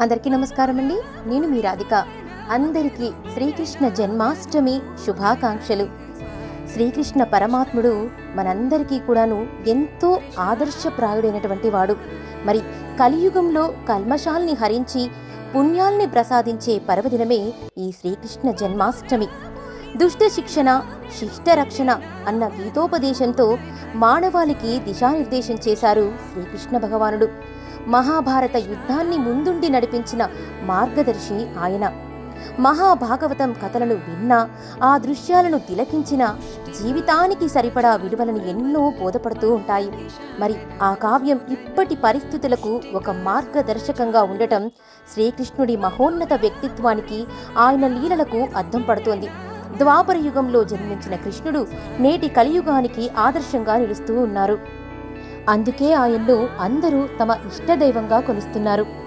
అందరికీ నమస్కారం అండి. నేను మీ రాధిక. అందరికీ శ్రీకృష్ణ జన్మాష్టమి శుభాకాంక్షలు. శ్రీకృష్ణ పరమాత్ముడు మనందరికీ కూడాను ఎంతో ఆదర్శప్రాయుడైనటువంటి వాడు. మరి కలియుగంలో కల్మషాల్ని హరించి పుణ్యాల్ని ప్రసాదించే పర్వదినమే ఈ శ్రీకృష్ణ జన్మాష్టమి. దుష్ట శిక్షణ శిష్ట రక్షణ అన్న గీతోపదేశంతో మానవాళికి దిశానిర్దేశం చేశారు శ్రీకృష్ణ భగవానుడు. మహాభారత యుద్ధాన్ని ముందుండి నడిపించిన మార్గదర్శి ఆయన. మహాభాగవతం కథలను విన్నా ఆ దృశ్యాలను తిలకించిన జీవితానికి సరిపడా విలువలను ఎన్నో బోధపడుతూ ఉంటాయి. మరి ఆ కావ్యం ఇప్పటి పరిస్థితులకు ఒక మార్గదర్శకంగా ఉండటం శ్రీకృష్ణుడి మహోన్నత వ్యక్తిత్వానికి ఆయన లీలలకు అద్దం పడుతోంది. ద్వాపర యుగంలో జన్మించిన కృష్ణుడు నేటి కలియుగానికి ఆదర్శంగా నిలుస్తూ ఉన్నారు. అందుకే ఆయన్ను అందరూ తమ ఇష్టదైవంగా కొలుస్తున్నారు.